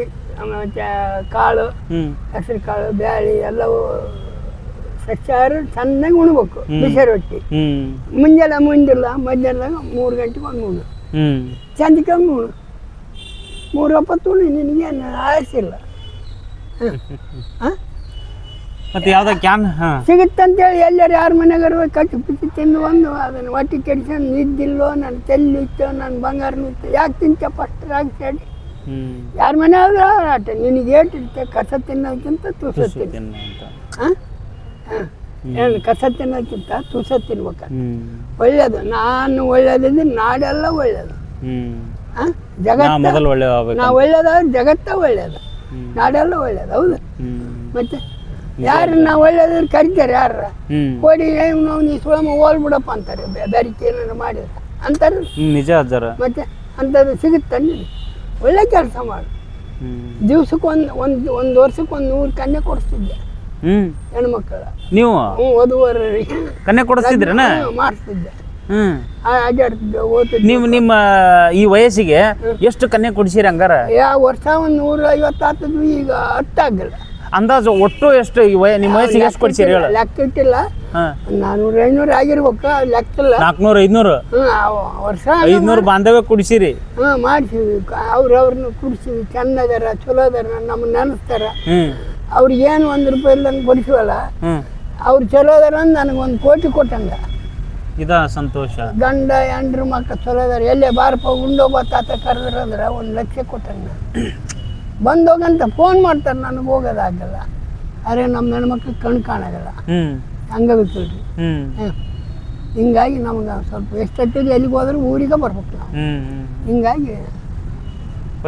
ಕಾಳು ಹಸಿರು ಕಾಳು ಬ್ಯಾಳಿ ಎಲ್ಲವೂ ಸಸ್ಯಾಹಾರ ಚೆನ್ನಾಗಿ ಉಣ್ಬೇಕು ಬಿಸಿ ರೊಟ್ಟಿ. ಮುಂಜಾನೆ ಮುಂದಿಲ್ಲ ಮಧ್ಯಾಹ್ನದಾಗ ಮೂರು ಗಂಟೆಗೆ ಒಂದು ಉಣ್ಣು ಹ್ಞೂ ಚಂದಕ್ಕೆ ಒಂದು ಮೂರು ಒಪ್ಪತ್ತು ಉಣ್ಣು ನಿನಗೇನು ಆಯಸಿಲ್ಲ ಹಾಂ? ಮತ್ತೆ ಯಾವ್ದೋ ಕ್ಯಾನ್ ಹಾಂ. ಸಿಗುತ್ತಂತೇಳಿ ಎಲ್ಲರೂ ಯಾರ ಮನೆಗಾರು ಕಟ್ಟಿ ಪಿಚ್ಚಿ ತಿಂದು ಬಂದು ಅದನ್ನು ಹೊಟ್ಟೆ ಕೆಡಿಸ್ಕೊಂಡು ನಿದ್ದಿಲ್ಲೋ ನನ್ನ ತೆಲ್ಲಿ ಇತ್ತು ನನ್ನ ಬಂಗಾರ ಇತ್ತು ಯಾಕೆ ತಿಂತ ಅಷ್ಟು ಹೇಳಿ ಯಾರ ಮನೆ ಆದ್ರೂ ಆಟ ನಿನಗೆ ಏಟಿರ್ತೆ ಕಸ ತಿನ್ನೋಕ್ಕಿಂತ ತುಸ ತಿನ್ನು. ಹಾಂ? ಹಾಂ. ಏನು ಕಸ ತಿನ್ನೋಕ್ಕಿಂತ ತುಸ ತಿನ್ಬೇಕ ಒಳ್ಳೇದು. ನಾನು ಒಳ್ಳೇದಿದ್ದು ನಾಡೆಲ್ಲ ಒಳ್ಳೇದು. ನಾ ಒಳ್ಳೇದ ನಾ ಒಳ್ಳೇದಾದ್ರೆ ಜಗತ್ತ ಒಳ್ಳೇದು. ನಾಡೆಲ್ಲ ಒಳ್ಳೇದು. ಹೌದು. ಮತ್ತೆ ಯಾರು ನಾವು ಒಳ್ಳೇದ್ರ ಕರಿತಾರೆ ಯಾರ ಕೋಡಿ ನಾವು ನೀ ಸುಳಮ ಹೋಲ್ ಬಿಡಪ್ಪ ಅಂತಾರೆ. ಬೇರೆ ಬೆರಿಕೆ ಏನಾರು ಮಾಡಿದ್ರೆ. ಅಂತಾರೆ. ನಿಜ ಅಜ್ಜರ. ಮತ್ತೆ ಅಂಥದ್ದು ಸಿಗುತ್ತೆ ಒಳ್ಳೆ ಕೆಲಸ ಮಾಡು. ದಿವ್ಸಕ್ಕೊಂದು ದಿವ್ಸಕ್ಕೆ ಒಂದು ಒಂದು ಒಂದು ವರ್ಷಕ್ಕೆ ಒಂದು ನೂರು ಕನ್ಯೆ ಕೊಡಿಸ್ತಿದ್ದೆ. ಹ್ಞೂ ಹೆಣ್ಮಕ್ಳ. ನೀವು? ಹ್ಞೂ ವಧುವರರಿಗೆ ಕನ್ಯೆ ಕೊಡಿಸ್ತಿದ್ರನ? ಮಾಡಿಸ್ತಿದ್ದೆ. ಆ- ಅಡ್ಡಾಡ್ತಿದ್ದೆ ಓದ್ತಿದ್ದೆ. ನೀವು ನಿಮ್ಮ ಈ ವಯಸ್ಸಿಗೆ ಎಷ್ಟು ಕನ್ಯಾ ಕೊಡಿಸಿರಿ ಹಂಗಾರ? ಯಾವ ವರ್ಷ ಒಂದು ನೂರ ಐವತ್ತು ಆಗ್ತದ್ವಿ ಈಗ ಹತ್ತಾಗಿಲ್ಲ ಅಂದಾಜು ಒಟ್ಟು ಎಷ್ಟು ಈ ವಯ ನಿಮ್ಮ ವಯಸ್ಸಿಗೆ ಎಷ್ಟು ಕೊಡಿಸಿರಿ ಹೇಳು. ಲೆಕ್ಕ ಇಟ್ಟಿಲ್ಲ. ನಾನೂರ ಐನೂರು ಆಗಿರ್ಬೇಕು ಲೆಕ್ಕಿಲ್ಲ. ನಾಲ್ಕುನೂರು ಐದುನೂರು? ವರ್ಷ ಐದುನೂರು ಬಾಂಧವ್ಯ ಕುಡಿಸಿರಿ. ಹ್ಞೂ ಮಾಡ್ಸಿದ್ವಿ. ಅವ್ರು ಅವ್ರನ್ನ ಕುಡಿಸ್ತೀವಿ ಅದಾರ ಚಲೋ ಅದಾರ ನಮ್ಮನ್ನ ನೆನೆಸ್ತಾರ. ಹ್ಞೂ ಅವ್ರಿಗೇನು ಒಂದು ರೂಪಾಯಿ ಇಲ್ಲಂಗೆ ಕೊಡಿಸಿವಲ್ಲ ಹ್ಞೂ ಅವ್ರು ಚಲೋ ಅದಾರ ಅಂತ ನನಗೆ ಒಂದು ಕೋಟಿ ಕೊಟ್ಟಂಗ. ಇದ ಸಂತೋಷ. ಗಂಡ ಹೆಂಡ್ರು ಮಕ್ಕ ಚಲೋ ಅದಾರ. ಎಲ್ಲೇ ಬಾರಪ್ಪ ಉಂಡೋಬ ತಾತ ಕರೆದ್ರಂದ್ರೆ ಒಂದು ಲಕ್ಷ ಕೊಟ್ಟಂಗ. ಬಂದೋಗಂತ ಫೋನ್ ಮಾಡ್ತಾರೆ ನನಗೆ ಹೋಗೋದಾಗಲ್ಲ ಅರೆ ನಮ್ಮ ಹೆಣ್ಮಕ್ಳು ಕಣ್ ಹ್ಞೂ ಹ್ಞೂ ಹಿಂಗಾಗಿ ನಮ್ಗೆ ಸ್ವಲ್ಪ ಎಷ್ಟೊತ್ತಿಗೆ ಎಲ್ಲಿಗೆ ಹೋದ್ರೆ ಊರಿಗೆ ಬರ್ಬೇಕು ನಾವು. ಹಿಂಗಾಗಿ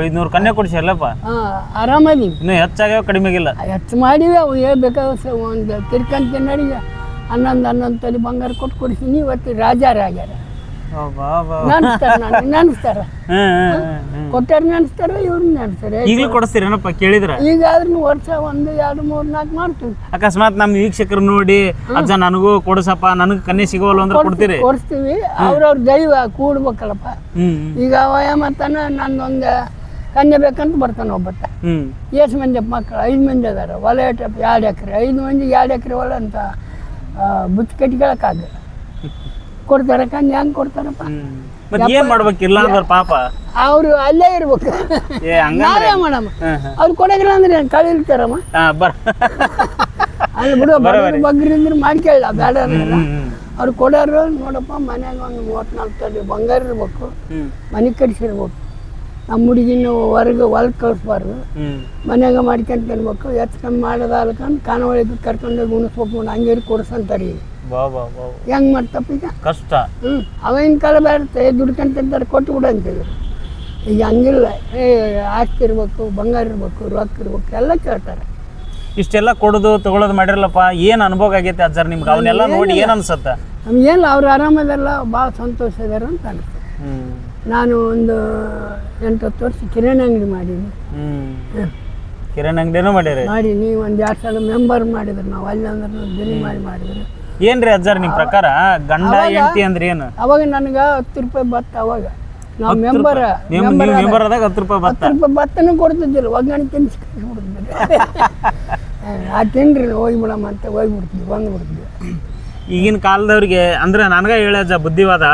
ಐದುನೂರು ಕನ್ಯೆ ಕೊಡಿಸಿರಲ್ಲಪ್ಪ ಅಲ್ಲಪ್ಪ. ಆರಾಮದೀವಿ ಇನ್ನೂ ಹೆಚ್ಚಾಗ್ಯಾವ ಕಡಿಮೆ ಆಗಿಲ್ಲ ಹೆಚ್ಚು ಮಾಡಿವಿ ಅವು ಏ ಸ ಒಂದು ತಿರ್ಕಂತ ನಡಿಗೆ ಹನ್ನೊಂದು ಹನ್ನೊಂದು ತಲೆ ಬಂಗಾರ ಕೊಟ್ಟು ಕೊಡಿಸಿನಿ ಇವತ್ತು ರಾಜಾರಾಗ್ಯಾರ. ನೆನೆಸ್ತಾರ ನಾನು ನೆನೆಸ್ತಾರ? ಕೊಟ್ಟಾರ ನೆನೆಸ್ತಾರ ಇವ್ರು ನೆನೆಸ್ತಾರೆ ಈಗಲೂ ಕೊಡಿಸ್ತೀರೇನಪ್ಪ ಕೇಳಿದ್ರ? ಈಗ ಆದ್ರೂ ವರ್ಷ ಒಂದು ಎರಡು ಮೂರು ನಾಲ್ಕು ಮಾಡ್ತೀವಿ. ಅಕಸ್ಮಾತ್ ನಮ್ಮ ವೀಕ್ಷಕರು ನೋಡಿ ಅಜ್ಜ ನನಗೂ ಕೊಡಿಸಪ್ಪ ನನಗೆ ಕನ್ಯೆ ಸಿಗೋಲ್ಲ ಅಂದ್ರೆ ಕೊಡ್ತೀರಿ. ಕೊಡಿಸ್ತೀವಿ. ಅವ್ರವ್ರ ದೈವ ಕೂಡ್ಬೇಕಲ್ಲಪ್ಪ. ಈಗ ಅವ ಮತ್ತ ನಂದೊಂದು ಕನ್ಯೆ ಬೇಕಂತ ಬರ್ತಾನೆ ಒಬ್ಬತ್ತ. ಎಷ್ಟು ಮಂದಿ ಮಕ್ಕಳು ಐದು ಮಂದಿ ಅದಾರ. ಹೊಲ ಎಷ್ಟಪ್ಪ ಎರಡು ಎಕರೆ ಐದು ಮಂದಿ ಎರಡು ಎಕರೆ ಹೊಲ ಅಂತ ಬುಚ್ಚ ಕಟ್ಕೊಳಕ್ಕಾಗ ಕೊಡ್ತಾರ ಕನ್ಯೆ ಹೆಂಗೆ ಕೊಡ್ತಾರಪ್ಪ? ಮತ್ತೆ ಏನು ಮಾಡ್ಬೇಕಿಲ್ಲ ಅಂದ್ರೆ ಪಾಪ? ಅವರು ಅಲ್ಲೇ ಇರ್ಬೇಕು. ನಾವೇ ಮಾಡಮ್ಮ. ಅವ್ರು ಕೊಡಗಿಲ್ಲ ಅಂದ್ರೆ ಏನ್ ಕಳಿಲ್ತಾರಮ್ಮ ಅಲ್ಲಿ ಬಿಡು ಬಗ್ಗರಿದ್ರೆ ಮಾಡ್ಕೊಳ್ಳ ಬೇಡ ಅವ್ರು ಕೊಡೋರು ನೋಡಪ್ಪ ಮನ್ಯಾಗ ಒಂದು ಮೂವತ್ನಾಲ್ಕು ತಲೆ ಬಂಗಾರ ಇರ್ಬೇಕು. ಮನಿ ಮನೆ ಕಟ್ಸಿರ್ಬೇಕು. ನಮ್ಮ ಹುಡುಗಿನ ಹೊರಗೆ ಹೊಲಕ್ಕೆ ಕಳಿಸ್ಬಾರ್ದು. ಮನೆಯಾಗ ಮಾಡ್ಕೊಂತ ತಿನ್ಬೇಕು ಕಮ್ಮಿ ಮಾಡೋದು ಅಲ್ಕೊಂಡು ಕಾನವಳಿಗೆ ಕರ್ಕೊಂಡೋಗಿ ಉಣಿಸ್ಬೇಕು ಹಂಗೇರಿ ಹಂಗೆ ಕೊಡ್ಸಂತಾರೆ. ಈಗ ಹೆಂಗೆ ಮಾಡ್ತಪ್ಪ ಈಗ? ಕಷ್ಟ. ಹ್ಞೂ ಅವಾಗಿನ ಕಾಲ ದುಡ್ಕೊಂಡ್ ತಿಂತಾರೆ ಕೊಟ್ಟು ಬಿಡು ಅಂತಿದ್ರು. ಈಗ ಹಂಗಿಲ್ಲ ಏ ಆಸ್ತಿ ಇರ್ಬೇಕು ಬಂಗಾರ ಇರ್ಬೇಕು ರೊಕ್ಕ ಇರ್ಬೇಕು ಎಲ್ಲ ಕೇಳ್ತಾರೆ. ಇಷ್ಟೆಲ್ಲ ಕೊಡೋದು ತಗೊಳ್ಳೋದು ಮಾಡಿರಲ್ಲಪ್ಪ ಏನು ಅನುಭವ ಆಗೈತೆ ಅಜ್ಜರ್ ನಿಮ್ಗೆ? ಅವನ್ನೆಲ್ಲ ನೋಡಿ ಏನು ಅನ್ಸತ್ತ? ನಮಗೇನು ಅವ್ರು ಆರಾಮದಲ್ಲ ಭಾಳ ಸಂತೋಷ ಇದಾರೆ ಅಂತ ಅನಿಸ್ತದೆ ಹ್ಞೂ ನಾನು ಒಂದು ಎಂಟು ಹತ್ತು ವರ್ಷ ಕಿರಾಣಿ ಅಂಗಡಿ ಮಾಡೀನಿ. ಕಿರಾಣಿ ಅಂಗಡಿನೂ ಮಾಡಿ ಮಾಡೀನಿ ಒಂದು ಎರಡು ಸಲ ಮೆಂಬರ್ ಮಾಡಿದ್ರು ನಾವು. ಅಲ್ಲಿ ಅಂದ್ರೆ ದಿನ ಮಾಡಿ ಮಾಡಿದ್ರು. ಏನ್ರಿ ಅಜ್ಜಾರ್ ನಿಮ್ಮ ಪ್ರಕಾರ? ಗಂಡ ಹೆಂಡತಿ ಅಂದ್ರೆ ಏನು? ಅವಾಗ ನನಗೆ ಹತ್ತು ರೂಪಾಯಿ ಬತ್ತ ಅವಾಗ. ನಾವು ಮೆಂಬರ್ ಮೆಂಬರ್ ಆದಾಗ ಹತ್ತು ರೂಪಾಯಿ ಬತ್ತ ಹತ್ತು ರೂಪಾಯಿ ಭತ್ತನೂ ಕೊಡ್ತಿದ್ದಿಲ್ಲ. ಒಗ್ಗರಣೆ ತಿನ್ಸಿ ಆ ತಿನ್ರಿ ಹೋಗ್ಬಿಡಮ್ಮ ಅಂತ ಹೋಗ್ಬಿಡ್ತೀವಿ ಬಂದ್ಬಿಡ್ತೀವಿ ಈಗಿನ ಕಾಲದವ್ರಿಗೆ ಅಂದ್ರೆ ನನಗ ಹೇಳಜ್ಜ ಬುದ್ಧಿವಾದ.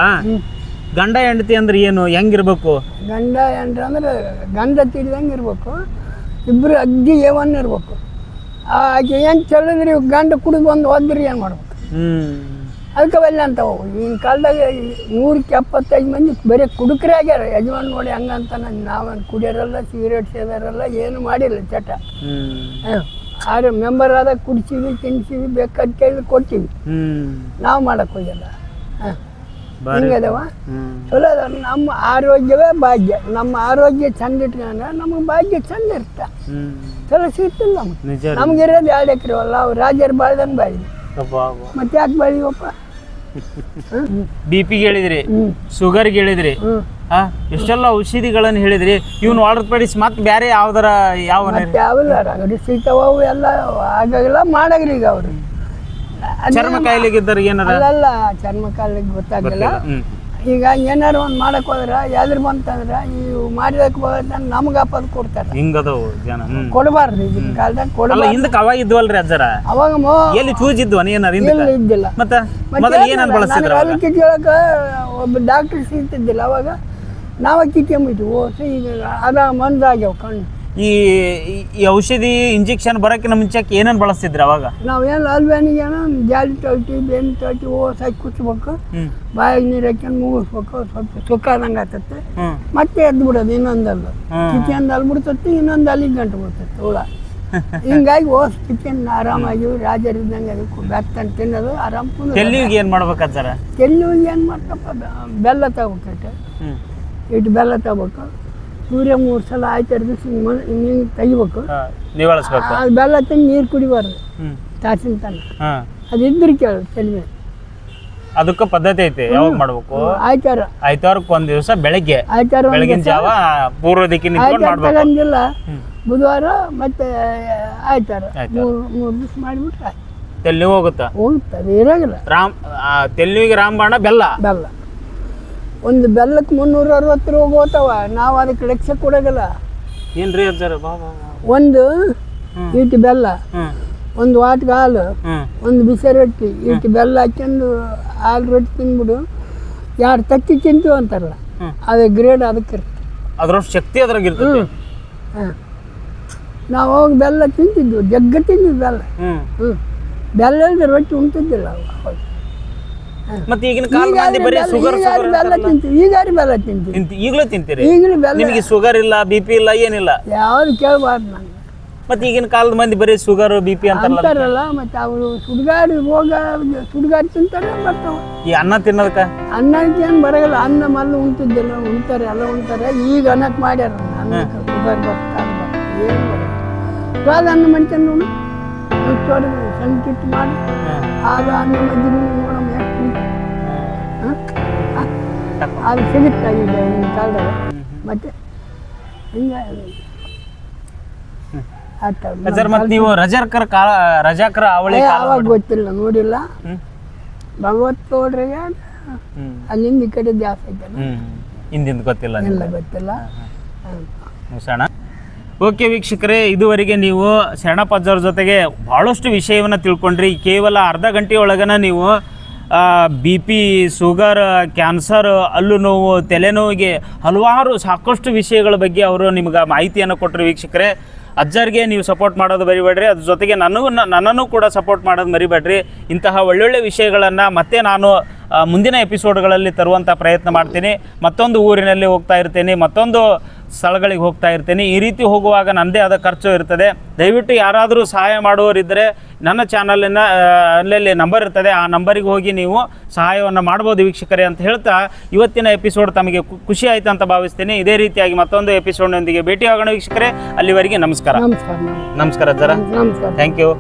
ಗಂಡ ಹೆಂಡತಿ ಅಂದ್ರೆ ಏನು? ಹೆಂಗಿರ್ಬೇಕು? ಗಂಡ ಹೆಂಡ್ರ ಅಂದ್ರೆ ಗಂಡ ತಿಳಿದಂಗೆ ಇರ್ಬೇಕು. ಇಬ್ಬರು ಅಗ್ಗಿ ಏವನ್ ಇರ್ಬೇಕು. ಆಕೆ ಏನು ಚಳಿದ್ರಿ ಗಂಡ ಕುಡಿದು ಬಂದು ಹೋದ್ರಿ ಏನು ಮಾಡ್ಬೇಕು? ಹ್ಮ್. ಅದಕ್ಕೆ ಅವೆಲ್ಲ ಅಂತ ಈಗಿನ ಕಾಲದಾಗ ನೂರಕ್ಕೆ ಎಪ್ಪತ್ತೈದು ಮಂದಿ ಬರೀ ಕುಡುಕರೇ ಆಗ್ಯಾರ. ಯಜಮಾನ್ ನೋಡಿ ಹಂಗಂತ ನಾವು ಕುಡಿಯೋರಲ್ಲ ಸಿಗರೇಟ್ ಸೇದಾರಲ್ಲ ಏನು ಮಾಡಿಲ್ಲ ಚಟ. ಆದ್ರೆ ಮೆಂಬರ್ ಆದಾಗ ಕುಡಿಸಿದ್ವಿ ತಿನ್ಸಿದ್ವಿ ಬೇಕಾದ ಕೇಳಿ ಹ್ಮ್. ನಾವು ಮಾಡಕ್ಕೆ ಹೋಗಿಲ್ಲ. ಹಾಂ. ಹಿಂಗದವ ಚಲೋ ಅದ ನಮ್ಮ ಆರೋಗ್ಯವೇ ಭಾಗ್ಯ. ನಮ್ಮ ಆರೋಗ್ಯ ಚಂದ ಇಟ್ಕೊಂಡ್ರೆ ನಮಗೆ ಭಾಗ್ಯ ಚಂದ ಇರ್ತ. ಚಲೋ ಸಿಗ್ತಿಲ್ಲ ನಮ್ಗೆ. ನಮ್ಗೆ ಇರೋದು ಎರಡು ಎಕರೆ ಅಲ್ಲ ಅವ್ರು ರಾಜರು ಬಾಳ್ದಂಗೆ ಬಾಳಿ. ಮತ್ತೆ ಯಾಕೆ ಬಾಳಿವಪ್ಪ? ಬಿ ಪಿಗೆ ಹೇಳಿದ್ರಿ. ಶುಗರ್ ಹೇಳಿದ್ರಿ. ಎಷ್ಟೆಲ್ಲ ಔಷಧಿಗಳನ್ನು ಹೇಳಿದ್ರಿ. ಆರ್ಡರ್ ಹೊರತುಪಡಿಸಿ ಮತ್ತೆ ಬೇರೆ ಯಾವ್ದಾರ ಯಾವ ಯಾವೆಲ್ಲ ಸಿಗ್ತಾವ ಅವು ಎಲ್ಲ ಆಗಾಗಲ್ಲ ಮಾಡಾಗ್ರಿ ಈಗ ಅವರು. ಚರ್ಮ ಕಾಯಿಲೆಗಿದ್ದಾರೆ ಏನಾರ ಅಲ್ಲಲ್ಲ ಚರ್ಮ ಕಾಯಿಲೆಗೆ ಗೊತ್ತಾಗಲ್ಲ. ಈಗ ಏನಾರು ಒಂದು ಮಾಡಕ್ ಹೋದ್ರ ಯಾವ್ದ್ರ ಬಂತಂದ್ರ ಈ ಮಾಡಿದಕ್ಕೆ ಹೋದ್ರೆ ನಮ್ಗೆ ಅಪ್ಪದು ಕೊಡ್ತಾರೆ. ಹಿಂಗದವು ಜನ ಹ್ಮ್. ಕೊಡಬಾರ್ದು ಈಗಿನ ಕಾಲದಾಗ ಅಲ್ಲ ಕೊಡಬಾರ್ದು. ಹಿಂದಕ್ಕೆ ಅವಾಗ ಇದ್ವಲ್ರಿ ಅಜ್ಜರ? ಅವಾಗ ಮೋ ಎಲ್ಲಿ ಚೂಜ್ ಇದ್ವನ ಏನಾರ ಹಿಂದಕ್ಕೆ? ಎಲ್ಲಿ ಇದ್ದಿಲ್ಲ. ಮತ್ತ? ಮೊದಲು ಏನನ್ ಬಳಸ್ತಿದ್ರ ಅವಾಗ? ಅಲ್ಲಿ ಕಿತ್ಕೊಳಕ ಒಬ್ಬ ಡಾಕ್ಟರ್ ಸಿಗ್ತಿದ್ದಿಲ್ಲ ಅವಾಗ ನಾವ ಸಿ ಈಗ ಅದ ಮಂದಾಗ್ಯಾವ ಕಣ್ಣು. ಈ ಔಷಧಿ ಇಂಜೆಕ್ಷನ್ ಬರೋಕ್ಕಿಂತ ಮುಂಚೆ ಏನೇನು ಬಳಸ್ತಿದ್ರಿ ಅವಾಗ? ನಾವೇನು ಅಲ್ವೇನಿಗೆ ಜಾಲಿ ತೊಟ್ಟಿ ಬೆನ್ನು ತೊಟ್ಟಿ ಓಸ್ ಹಾಕಿ ಕುಚ್ಬೇಕು. ಹ್ಮ್. ಬಾಯಿಗೆ ನೀರು ಹಾಕ್ಯಂಡು ಮುಗಿಸ್ಬೇಕು ಸ್ವಲ್ಪ ಸುಖ ಆದಂಗೆ ಆಗ್ತತ್ತೆ ಹ್ಮ್. ಮತ್ತೆ ಎದ್ದು ಬಿಡೋದು ಇನ್ನೊಂದಲ್ಲ ಹ್ಮ್. ಕಿಚನ್ ಅಲ್ಲಿ ಬಿಡ್ತತಿ ಇನ್ನೊಂದು ಅಲ್ಲಿ ಗಂಟು ಬಿಡ್ತೈತೆ ಹುಳ. ಹಿಂಗಾಗಿ ಓಸ್ ಕಿಚನ್ ಆರಾಮಾಗಿ ರಾಜರಿದ್ದಂಗೆ ಅದಕ್ಕೆ ಬೆತ್ತಂತ ತಿನ್ನೋದು ಆರಾಮ್ ಕುಂದ್ರೆ ತೆಲ್ಲಿಗೆ ಏನು ಮಾಡ್ಬೇಕು ಅಜ್ಜರ ಎಲ್ಲಿ ಏನು ಮಾಡ್ತಪ್ಪ ಬೆ- ಬೆಲ್ಲ ತಗೋಬೇಕು ಇಟ್ಟು ಬೆಲ್ಲ ತಗೋಬೇಕು. ಸೂರ್ಯ ಮೂರು ಸಲ ಆಯ್ತು ದಿವಸ ನೀರು ತೆಗಿಬೇಕು. ನೀವ್ ಆ ಬೆಲ್ಲ ತಂದು ನೀರು ಕುಡಿಬಾರ್ದು. ತಾಸಿನ ತನ ಹಾ. ಅದು ಇದ್ರೆ ಕೇಳು ತೆಲಿಮೆ. ಅದಕ್ಕ ಪದ್ಧತಿ ಐತಿ ಯಾವಾಗ ಮಾಡ್ಬೇಕು? ಆಯ್ತಾರ. ಆಯ್ತವಾರಕ್ಕೆ ಒಂದ್ ದಿವಸ ಬೆಳಗ್ಗೆ. ಆಯ್ತಾರ ಬೆಳಗಿನ ಜಾವ ಪೂರ್ವ ದಿಕ್ಕಿನ ಆಯ್ತಾರ ಬುಧವಾರ ಮತ್ತೆ ಆಯ್ತಾರ. ಆಯ್ತಾರ. ಮೂರು ದಿವಸ ಮಾಡಿಬಿಟ್ರೆ ತೆಲ್ಲಿ ಹೋಗುತ್ತಾ? ಹೋಗ್ತದೆ ಇರೋಗಿಲ್ಲ ರಾಮ್ ತೆಲ್ಲಿಗೆ ರಾಮಬಾಣ ಬೆಲ್ಲ. ಬೆಲ್ಲ. ಒಂದು ಬೆಲ್ಲಕ್ಕೆ ಮುನ್ನೂರ ಅರವತ್ತು ರೂಪಾಯಿ ಹೋಗ್ತಾವ ನಾವು ಅದಕ್ಕೆ ಲಕ್ಷ ಕೊಡೋದಿಲ್ಲ. ಏನ್ರಿ ಅಂತಾರೆ. ಒಂದು ಈಟಿ ಬೆಲ್ಲ ಒಂದು ವಾಟ್ಗೆ ಹಾಲು ಒಂದು ಬಿಸಿ ರೊಟ್ಟಿ. ಈಟಿ ಬೆಲ್ಲ ಹಾಕ್ಯಂಡು ಹಾಲು ರೊಟ್ಟಿ ತಿಂದ್ಬಿಡು ಯಾರು ತತ್ತಿ ತಿಂತೀವಿ ಅಂತಾರಲ್ಲ. ಅದೇ ಗ್ರೇಡ್ ಅದಕ್ಕೆ ಇರುತ್ತೆ. ಅದ್ರಷ್ಟು ಶಕ್ತಿ ಅದ್ರಾಗ ಹ್ಞೂ ಹಾಂ. ನಾವು ಹೋಗಿ ಬೆಲ್ಲ ತಿಂತಿದ್ವು ಜಗ್ಗ ತಿಂದಿದ್ವಿ ಬೆಲ್ಲ. ಹ್ಞೂ ಬೆಲ್ಲ ರೊಟ್ಟಿ ಉಣ್ತಿದ್ದಿಲ್ಲ ಅವಾಗ. ಮತ್ತೆ ಈಗಿನ ಕಾಲದಲ್ಲಿ ಬರೀ ಶುಗರ್ ಶುಗರ್ ಬೆಲ್ಲ ತಿಂತೀವಿ. ಈಗಾರಿ ಬೆಲ್ಲ ತಿಂತೀವಿ. ಈಗಲೂ ತಿಂತೀರಿ? ಈಗಲೂ ಬೆಲ್ಲ ನಿಮಗೆ ಶುಗರ್ ಇಲ್ಲ ಬಿ ಪಿ ಇಲ್ಲ ಏನಿಲ್ಲ? ಯಾವ್ದು ಕೇಳಬಾರ್ದು ನಂಗೆ ಮತ್ತೆ ಈಗಿನ ಕಾಲದ ಮಂದಿ ಬರೀ ಶುಗರ್ ಬಿ ಪಿ ಅಂತಾರಲ್ಲ ಮತ್ತೆ ಅವರು ಸುಡ್ಗಾಡಿ ಹೋಗ ಸುಡ್ಗಾಡಿ ತಿಂತಾರೆ ಬರ್ತಾವ ಈ ಅನ್ನ ತಿನ್ನೋದಕ್ಕ? ಅನ್ನಕ್ಕೆ ಏನು ಬರೋಲ್ಲ ಅನ್ನ ಮಲ್ಲ ಉಣ್ತಿದ್ದಿಲ್ಲ ಉಣ್ತಾರೆ ಎಲ್ಲ ಉಣ್ತಾರೆ. ಈಗ ಅನ್ನಕ್ಕೆ ಮಾಡ್ಯಾರ ಅನ್ನಕ್ಕೆ ಶುಗರ್ ಬರ್ತಾ ಏನು ಅನ್ನ ಮಾಡ್ಕೊಂಡು ನೋಡಿ ಮಾಡಿ. ಆಗ ಅನ್ನ ಮಜ್ಜಿಗೆ ಅದು ಸಿಗುತ್ತಾ ಈಗ ಈಗಿನ ಕಾಲದಾಗ ಮತ್ತೆ ಹಿಂಗೆ ಆಗ್ತವೆ ಸರ್ ಮತ್ತೆ ನೀವು ರಜಾಕರ ಕಾಲ ರಜಾಕರ ಅವಳಿ ಅವಾಗ ಗೊತ್ತಿಲ್ಲ ನೋಡಿಲ್ಲ. ಭಗವತ್ ನೋಡ್ರಿಗೆ ಹ್ಮ್. ಅಲ್ಲಿಂದ ಈ ಕಡೆ ಜಾಸ್ತಿ ಐತಲ್ಲ ಹಿಂದಿಂದ ಗೊತ್ತಿಲ್ಲ ಇಲ್ಲ ಗೊತ್ತಿಲ್ಲ. ಮುಗಿಸೋಣ. ಓಕೆ ವೀಕ್ಷಕರೇ ಇದುವರೆಗೆ ನೀವು ಶರಣಪ್ಪಜ್ಜವ್ರ ಜೊತೆಗೆ ಭಾಳಷ್ಟು ವಿಷಯವನ್ನು ತಿಳ್ಕೊಂಡ್ರಿ. ಕೇವಲ ಅರ್ಧ ಗಂಟೆ ಒಳಗನ ನೀವು ಬಿ ಪಿ ಶುಗರ್ ಕ್ಯಾನ್ಸರ್ ಹಲ್ಲು ನೋವು, ತಲೆನೋವಿಗೆ ಹಲವಾರು ಸಾಕಷ್ಟು ವಿಷಯಗಳ ಬಗ್ಗೆ ಅವರು ನಿಮ್ಗೆ ಮಾಹಿತಿಯನ್ನು ಕೊಟ್ಟರು ವೀಕ್ಷಕರೇ. ಅಜ್ಜರಿಗೆ ನೀವು ಸಪೋರ್ಟ್ ಮಾಡೋದು ಮರಿಬೇಡ್ರಿ. ಅದ್ರ ಜೊತೆಗೆ ನನಗೂ ನನ್ನನ್ನು ಕೂಡ ಸಪೋರ್ಟ್ ಮಾಡೋದು ಮರಿಬೇಡ್ರಿ. ಇಂತಹ ಒಳ್ಳೊಳ್ಳೆ ವಿಷಯಗಳನ್ನು ಮತ್ತೆ ನಾನು ಮುಂದಿನ ಎಪಿಸೋಡ್ಗಳಲ್ಲಿ ತರುವಂಥ ಪ್ರಯತ್ನ ಮಾಡ್ತೀನಿ. ಮತ್ತೊಂದು ಊರಿನಲ್ಲಿ ಹೋಗ್ತಾ ಇರ್ತೀನಿ. ಮತ್ತೊಂದು ಸ್ಥಳಗಳಿಗೆ ಹೋಗ್ತಾ ಇರ್ತೀನಿ. ಈ ರೀತಿ ಹೋಗುವಾಗ ನನ್ನದೇ ಆದ ಖರ್ಚು ಇರ್ತದೆ. ದಯವಿಟ್ಟು ಯಾರಾದರೂ ಸಹಾಯ ಮಾಡುವವರಿದ್ದರೆ ನನ್ನ ಚಾನಲಿನ ಅಲ್ಲಲ್ಲಿ ನಂಬರ್ ಇರ್ತದೆ. ಆ ನಂಬರಿಗೆ ಹೋಗಿ ನೀವು ಸಹಾಯವನ್ನು ಮಾಡ್ಬೋದು ವೀಕ್ಷಕರೇ ಅಂತ ಹೇಳ್ತಾ ಇವತ್ತಿನ ಎಪಿಸೋಡ್ ತಮಗೆ ಖುಷಿ ಆಯಿತು ಅಂತ ಭಾವಿಸ್ತೀನಿ. ಇದೇ ರೀತಿಯಾಗಿ ಮತ್ತೊಂದು ಎಪಿಸೋಡ್ನೊಂದಿಗೆ ಭೇಟಿಯಾಗೋಣ ವೀಕ್ಷಕರೇ. ಅಲ್ಲಿವರೆಗೆ ನಮಸ್ಕಾರ. ನಮಸ್ಕಾರ. ನಮಸ್ಕಾರ ನಮಸ್ಕಾರ. Thank you